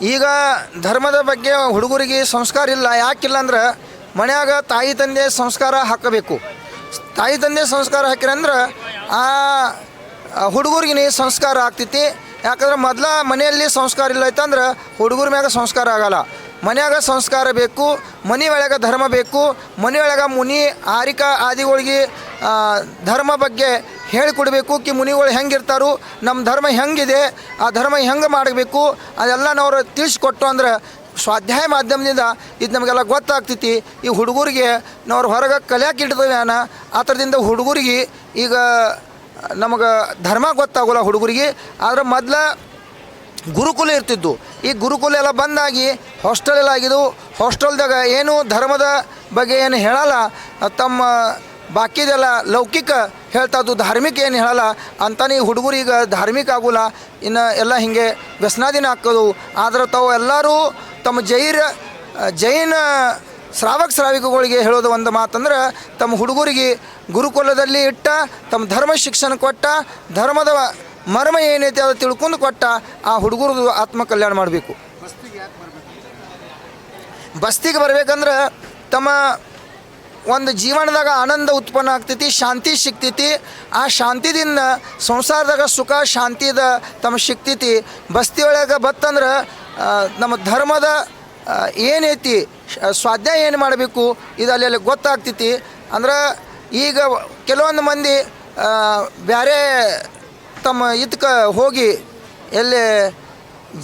ಈಗ ಧರ್ಮದ ಬಗ್ಗೆ ಹುಡುಗರಿಗೆ ಸಂಸ್ಕಾರ ಇಲ್ಲ. ಯಾಕಿಲ್ಲ ಅಂದ್ರೆ ಮನ್ಯಾಗ ತಾಯಿ ತಂದೆ ಸಂಸ್ಕಾರ ಹಾಕಬೇಕು. ತಾಯಿ ತಂದೆ ಸಂಸ್ಕಾರ ಹಾಕಿರಂದ್ರೆ ಆ ಹುಡುಗರಿಗೆ ಸಂಸ್ಕಾರ ಆಗ್ತೈತಿ. ಯಾಕಂದ್ರೆ ಮೊದಲ ಮನೆಯಲ್ಲಿ ಸಂಸ್ಕಾರ ಇಲ್ಲ ಐತಂದ್ರೆ ಹುಡುಗರ ಮ್ಯಾಗ ಸಂಸ್ಕಾರ ಆಗಲ್ಲ. ಮನೆಯಾಗ ಸಂಸ್ಕಾರ ಬೇಕು, ಮನೆ ಒಳಗೆ ಧರ್ಮ ಬೇಕು, ಮನೆ ಒಳಗೆ ಮುನಿ, ಆರಿಕಾ, ಆದಿಗಳಿಗೆ ಧರ್ಮ ಬಗ್ಗೆ ಹೇಳಿಕೊಡ್ಬೇಕು ಕಿ ಮುನಿಗಳು ಹೆಂಗಿರ್ತಾರೋ ನಮ್ಮ ಧರ್ಮ ಹೆಂಗಿದೆ, ಆ ಧರ್ಮ ಹೆಂಗೆ ಮಾಡಬೇಕು ಅದೆಲ್ಲ ನಾವು ತಿಳಿಸ್ಕೊಟ್ಟು ಅಂದ್ರೆ ಸ್ವಾಧ್ಯಾಯ ಮಾಧ್ಯಮದಿಂದ ಇದು ನಮಗೆಲ್ಲ ಗೊತ್ತಾಗ್ತೈತಿ. ಈ ಹುಡುಗರಿಗೆ ನಾವು ಹೊರಗೆ ಕಲಿಯಾಕೆ ಇಡ್ತೇವೆ ಅನ್ನ ಆ ಥರದಿಂದ ಹುಡುಗರಿಗೆ ಈಗ ನಮಗೆ ಧರ್ಮ ಗೊತ್ತಾಗೋಲ್ಲ ಹುಡುಗರಿಗೆ, ಆದ್ರೆ ಮೊದಲ ಗುರುಕುಲ ಇರ್ತಿದ್ದು ಈ ಗುರುಕುಲ ಎಲ್ಲ ಬಂದಾಗಿ ಹಾಸ್ಟೆಲ್ ಎಲ್ಲ ಆಗಿದ್ದು ಹಾಸ್ಟೆಲ್ದಾಗ ಏನು ಧರ್ಮದ ಬಗ್ಗೆ ಏನು ಹೇಳಲ್ಲ, ತಮ್ಮ ಬಾಕಿದೆಲ್ಲ ಲೌಕಿಕ ಹೇಳ್ತಾ ಅದು ಧಾರ್ಮಿಕ ಏನು ಹೇಳಲ್ಲ. ಅಂತಾನೆ ಈ ಹುಡುಗರು ಈಗ ಧಾರ್ಮಿಕ ಆಗೋಲ್ಲ. ಇನ್ನು ಎಲ್ಲ ಹಿಂಗೆ ವ್ಯಸನಾದಿನ ಹಾಕೋದು. ಆದ್ರೆ ತಾವು ಎಲ್ಲರೂ ತಮ್ಮ ಜೈರ ಜೈನ ಶ್ರಾವಕ ಶ್ರಾವಿಕಗಳಿಗೆ ಹೇಳೋದು ಒಂದು ಮಾತಂದ್ರೆ ತಮ್ಮ ಹುಡುಗರಿಗೆ ಗುರುಕುಲದಲ್ಲಿ ಇಟ್ಟ ತಮ್ಮ ಧರ್ಮ ಶಿಕ್ಷಣ ಕೊಟ್ಟ ಧರ್ಮದ ಮರ್ಮ ಏನೈತೆ ಅದು ತಿಳ್ಕೊಂಡು ಕೊಟ್ಟ ಆ ಹುಡುಗರದು ಆತ್ಮ ಕಲ್ಯಾಣ ಮಾಡಬೇಕು ಬಸ್ತಿಗೆ ಬರಬೇಕಂದ್ರೆ ತಮ್ಮ ಒಂದು ಜೀವನದಾಗ ಆನಂದ ಉತ್ಪನ್ನ ಆಗ್ತೈತಿ, ಶಾಂತಿ ಸಿಗ್ತೈತಿ. ಆ ಶಾಂತಿದಿಂದ ಸಂಸಾರದಾಗ ಸುಖ, ಶಾಂತಿದ ತಮ್ಮ ಸಿಗ್ತೈತಿ. ಬಸ್ತಿ ಒಳಗೆ ಬತ್ತಂದ್ರೆ ನಮ್ಮ ಧರ್ಮದ ಏನೈತಿ ಸ್ವಾಧ್ಯಾಯ ಏನು ಮಾಡಬೇಕು, ಇದು ಅಲ್ಲಿ ಗೊತ್ತಾಗ್ತೈತಿ. ಅಂದ್ರೆ ಈಗ ಕೆಲವೊಂದು ಮಂದಿ ಬೇರೆ ತಮ್ಮ ಇದಕ್ಕೆ ಹೋಗಿ, ಎಲ್ಲಿ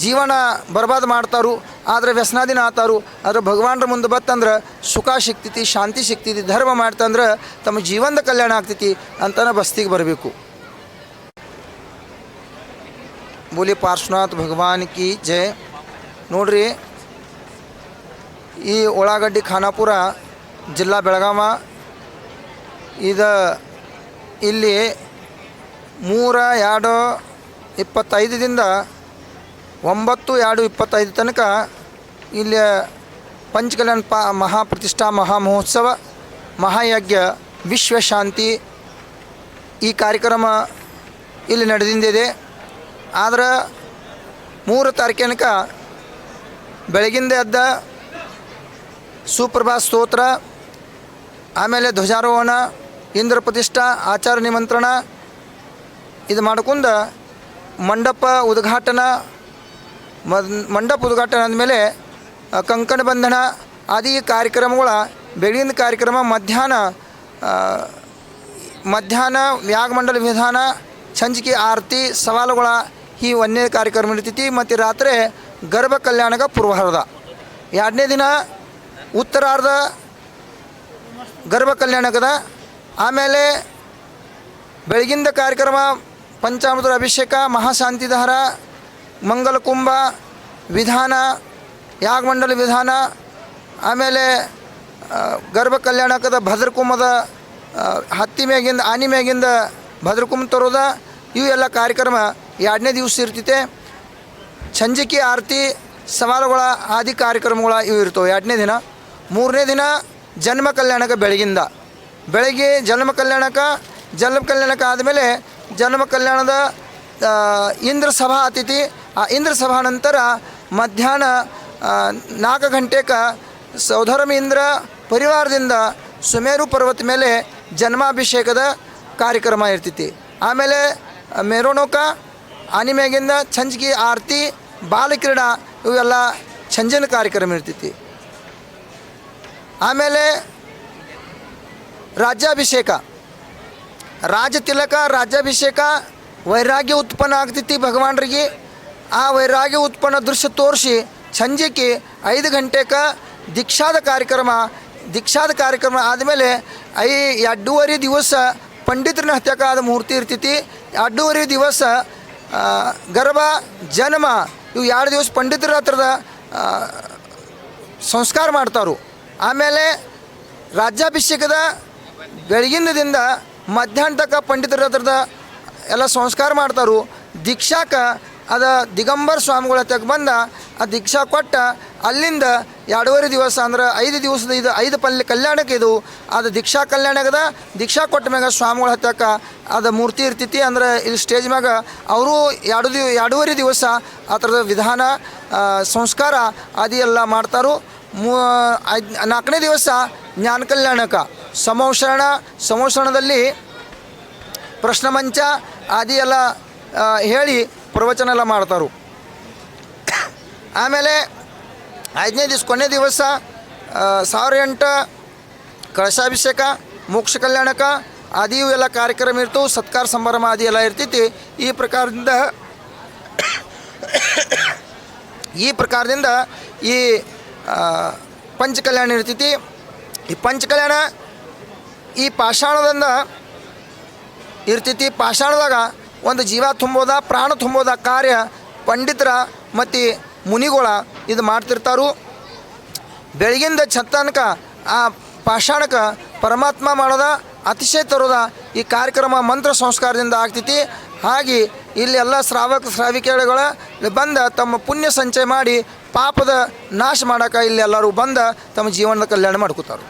ಜೀವನ ಬರ್ಬಾದ್ ಮಾಡ್ತಾರು, ಆದರೆ ವ್ಯಸನಾದಿನ ಆತಾರು. ಆದರೆ ಭಗವಾನ್ರ ಮುಂದೆ ಬತ್ತಂದ್ರೆ ಸುಖ ಸಿಗ್ತೈತಿ, ಶಾಂತಿ ಸಿಗ್ತೈತಿ, ಧರ್ಮ ಮಾಡ್ತಂದ್ರೆ ತಮ್ಮ ಜೀವನದ ಕಲ್ಯಾಣ ಆಗ್ತೈತಿ ಅಂತಾನೆ ಬಸ್ತಿಗೆ ಬರಬೇಕು. ಬೋಲಿ ಪಾರ್ಶ್ವನಾಥ್ ಭಗವಾನ್ ಕಿ ಜಯ ನೋಡ್ರಿ, ಈ ಉಳ್ಳಾಗಡ್ಡಿ ಖಾನಾಪುರ ಜಿಲ್ಲಾ ಬೆಳಗಾವ, ಇದು ಇಲ್ಲಿ ಮೂರ ಎರಡು ಇಪ್ಪತ್ತೈದರಿಂದ ಒಂಬತ್ತು ಎರಡು ಇಪ್ಪತ್ತೈದು ತನಕ ಇಲ್ಲಿ ಪಂಚಕಲ್ಯಾಣ ಪ ಮಹಾಪ್ರತಿಷ್ಠಾ ಮಹಾಮಹೋತ್ಸವ, ಮಹಾಯಜ್ಞ ವಿಶ್ವಶಾಂತಿ ಈ ಕಾರ್ಯಕ್ರಮ ಇಲ್ಲಿ ನಡೆದಿಂದಿದೆ. ಆದ್ರೆ ಮೂರು ತಾರೀಕಿನಕ ಬೆಳಗಿಂದ ಎದ್ದ ಸುಪ್ರಭಾ ಸ್ತೋತ್ರ, ಆಮೇಲೆ ಧ್ವಜಾರೋಹಣ, ಇಂದ್ರ ಪ್ರತಿಷ್ಠಾ, ಆಚಾರ ನಿಮಂತ್ರಣ, ಇದು ಮಾಡ್ಕೊಂಡ ಮಂಡಪ ಉದ್ಘಾಟನ ಮಂಡಪ ಉದ್ಘಾಟನೆ ಆದಮೇಲೆ ಕಂಕಣ ಬಂಧನ ಆದಿ ಕಾರ್ಯಕ್ರಮಗಳ ಬೆಳಗಿನ ಕಾರ್ಯಕ್ರಮ, ಮಧ್ಯಾಹ್ನ ಮಧ್ಯಾಹ್ನ ವ್ಯಾಗಮಂಡಲ ವಿಧಾನ, ಸಂಜಿಕೆ ಆರತಿ, ಸವಾಲುಗಳ ಈ ಒಂದನೇ ಕಾರ್ಯಕ್ರಮ ಇರ್ತೈತಿ ಮತ್ತು ರಾತ್ರಿ ಗರ್ಭ ಕಲ್ಯಾಣಗ ಪೂರ್ವಾರ್ಧ. ಎರಡನೇ ದಿನ ಉತ್ತರಾರ್ಧ ಗರ್ಭ ಕಲ್ಯಾಣಕದ ಆಮೇಲೆ ಬೆಳಗಿಂದ ಕಾರ್ಯಕ್ರಮ, ಪಂಚಾಮೃತ ಅಭಿಷೇಕ, ಮಹಾಶಾಂತಿಧಾರ ಮಂಗಲ ಕುಂಭ ವಿಧಾನ, ಯಾಗಮಂಡಲ ವಿಧಾನ, ಆಮೇಲೆ ಗರ್ಭ ಕಲ್ಯಾಣಕದ ಭದ್ರಕುಂಭದ ಹತ್ತಿ ಮ್ಯಾಗಿಂದ ಆನಿ ಮ್ಯಾಗಿಂದ ಭದ್ರಕುಂಭ ತರೋದ. ಇವು ಎಲ್ಲ ಕಾರ್ಯಕ್ರಮ ಎರಡನೇ ದಿವಸ ಇರ್ತೈತೆ. ಸಂಜಿಕೆ ಆರತಿ, ಸವಾಲುಗಳ ಆದಿ ಕಾರ್ಯಕ್ರಮಗಳ ಇವು ಇರ್ತವೆ ಎರಡನೇ ದಿನ. ಮೂರನೇ ದಿನ ಜನ್ಮ ಕಲ್ಯಾಣಕ ಬೆಳಗಿಂದ. ಬೆಳಗ್ಗೆ ಜನ್ಮ ಕಲ್ಯಾಣಕ ಜನ್ಮ ಕಲ್ಯಾಣಕ ಆದಮೇಲೆ ಜನ್ಮ ಕಲ್ಯಾಣದ ಇಂದ್ರ ಸಭಾ ಅತಿಥಿ ಆ ಇಂದ್ರ ಸಭಾ ನಂತರ ಮಧ್ಯಾಹ್ನ ನಾಲ್ಕು ಗಂಟೆಗೆ ಸೌಧರ್ಮ ಇಂದ್ರ ಪರಿವಾರದಿಂದ ಸುಮೇರು ಪರ್ವತ ಮೇಲೆ ಜನ್ಮಾಭಿಷೇಕದ ಕಾರ್ಯಕ್ರಮ ಇರ್ತೈತಿ. ಆಮೇಲೆ ಮೆರೋಣೋಕ, ಅನಿಮೆಗಿಂದ ಛಂಜ್ಗಿ ಆರತಿ ಬಾಲಕ್ರೀಡಾ ಇವೆಲ್ಲ ಛಂಜನ ಕಾರ್ಯಕ್ರಮ ಇರ್ತೈತಿ. ಆಮೇಲೆ ರಾಜ್ಯಾಭಿಷೇಕ. ರಾಜತಿಲಕ ರಾಜ್ಯಾಭಿಷೇಕ ವೈರಾಗ್ಯ ಉತ್ಪನ್ನ ಆಗ್ತೈತಿ ಭಗವಾನ್ರಿಗೆ. ಆ ವೈರಾಗ್ಯ ಉತ್ಪನ್ನ ದೃಶ್ಯ ತೋರಿಸಿ ಸಂಜೆಗೆ ಐದು ಗಂಟೆಗೆ ದೀಕ್ಷಾದ ಕಾರ್ಯಕ್ರಮ ದೀಕ್ಷಾದ ಕಾರ್ಯಕ್ರಮ ಆದಮೇಲೆ ಐ ಎರಡೂವರೆ ದಿವಸ ಪಂಡಿತರನ್ನ ಹತ್ಯಕಾದ ಮೂರ್ತಿ ಇರ್ತೈತಿ. ಎರಡೂವರೆ ದಿವಸ ಗರ್ಭ, ಜನ್ಮ ಇವು ಎರಡು ದಿವಸ ಪಂಡಿತರ ಹತ್ರದ ಸಂಸ್ಕಾರ ಮಾಡ್ತಾರು ಆಮೇಲೆ ರಾಜ್ಯಾಭಿಷೇಕದ ಬೆಳಗಿನದಿಂದ ಮಧ್ಯಾಹ್ನ ತಕ್ಕ ಪಂಡಿತರ ಹತ್ರದ ಎಲ್ಲ ಸಂಸ್ಕಾರ ಮಾಡ್ತಾರು ದೀಕ್ಷಾಕ ಅದ ದಿಗಂಬರ್ ಸ್ವಾಮಿಗಳ ತೆಗೆ ಬಂದ, ಆ ದೀಕ್ಷಾ ಕೊಟ್ಟ, ಅಲ್ಲಿಂದ ಎರಡೂವರೆ ದಿವಸ ಅಂದ್ರೆ ಐದು ದಿವಸದ ಇದು ಐದು ಪಲ್ಯ ಕಲ್ಯಾಣಕ್ಕೆ ಇದು ಅದು ದೀಕ್ಷಾ ಕಲ್ಯಾಣಗದ ದೀಕ್ಷಾ ಕೊಟ್ಟ ಮ್ಯಾಗ ಸ್ವಾಮಿಗಳ ಹತ್ತಕ್ಕ ಅದು ಮೂರ್ತಿ ಇರ್ತೈತಿ, ಅಂದ್ರೆ ಇಲ್ಲಿ ಸ್ಟೇಜ್ ಮ್ಯಾಗ ಅವರು ಎರಡು ದಿವ, ಎರಡೂವರೆ ದಿವಸ ಆ ಥರದ ವಿಧಾನ ಸಂಸ್ಕಾರ ಅದು ಎಲ್ಲ ಮಾಡ್ತಾರೋ. ಮೂ ನಾಲ್ಕನೇ ದಿವಸ ಜ್ಞಾನ ಕಲ್ಯಾಣಕ ಸಮೋಷಣದಲ್ಲಿ ಪ್ರಶ್ನ ಮಂಚ, ಆದಿ ಎಲ್ಲ ಹೇಳಿ ಪ್ರವಚನ ಎಲ್ಲ ಮಾಡ್ತಾರು ಆಮೇಲೆ ಐದನೇ ದಿವಸ, ಕೊನೆ ದಿವಸ ಸಾವಿರ ಎಂಟು ಕಳಶಾಭಿಷೇಕ, ಮೋಕ್ಷ ಕಲ್ಯಾಣಕ ಇವು ಎಲ್ಲ ಕಾರ್ಯಕ್ರಮ ಇರ್ತವೆ ಸತ್ಕಾರ ಸಂಭ್ರಮ ಆದಿ ಎಲ್ಲ ಇರ್ತೈತಿ. ಈ ಪ್ರಕಾರದಿಂದ ಈ ಪ್ರಕಾರದಿಂದ ಈ ಪಂಚ ಪಂಚಕಲ್ಯಾಣ ಇರ್ತೈತಿ. ಈ ಪಂಚಕಲ್ಯಾಣ ಈ ಪಾಷಾಣದಿಂದ ಇರ್ತೈತಿ. ಪಾಷಾಣದಾಗ ಒಂದು ಜೀವ ತುಂಬೋದ, ಪ್ರಾಣ ತುಂಬೋದ ಕಾರ್ಯ ಪಂಡಿತರ ಮತ್ತು ಮುನಿಗಳ ಇದು ಮಾಡ್ತಿರ್ತಾರು. ಬೆಳಗಿಂದ ಛತ್ತನಕ ಆ ಪಾಷಾಣಕ ಪರಮಾತ್ಮ ಮಾಡೋದ ಅತಿಶಯ ತರೋದ ಈ ಕಾರ್ಯಕ್ರಮ ಮಂತ್ರ ಸಂಸ್ಕಾರದಿಂದ ಆಗ್ತೈತಿ. ಹಾಗೆ ಇಲ್ಲಿ ಎಲ್ಲ ಶ್ರಾವಕ ಶ್ರಾವಿಕೆಗಳ ಬಂದ ತಮ್ಮ ಪುಣ್ಯ ಸಂಚಯ ಮಾಡಿ ಪಾಪದ ನಾಶ ಮಾಡೋಕೆ ಇಲ್ಲಿ ಎಲ್ಲರೂ ಬಂದ ತಮ್ಮ ಜೀವನದ ಕಲ್ಯಾಣ ಮಾಡ್ಕೋತಾರೆ.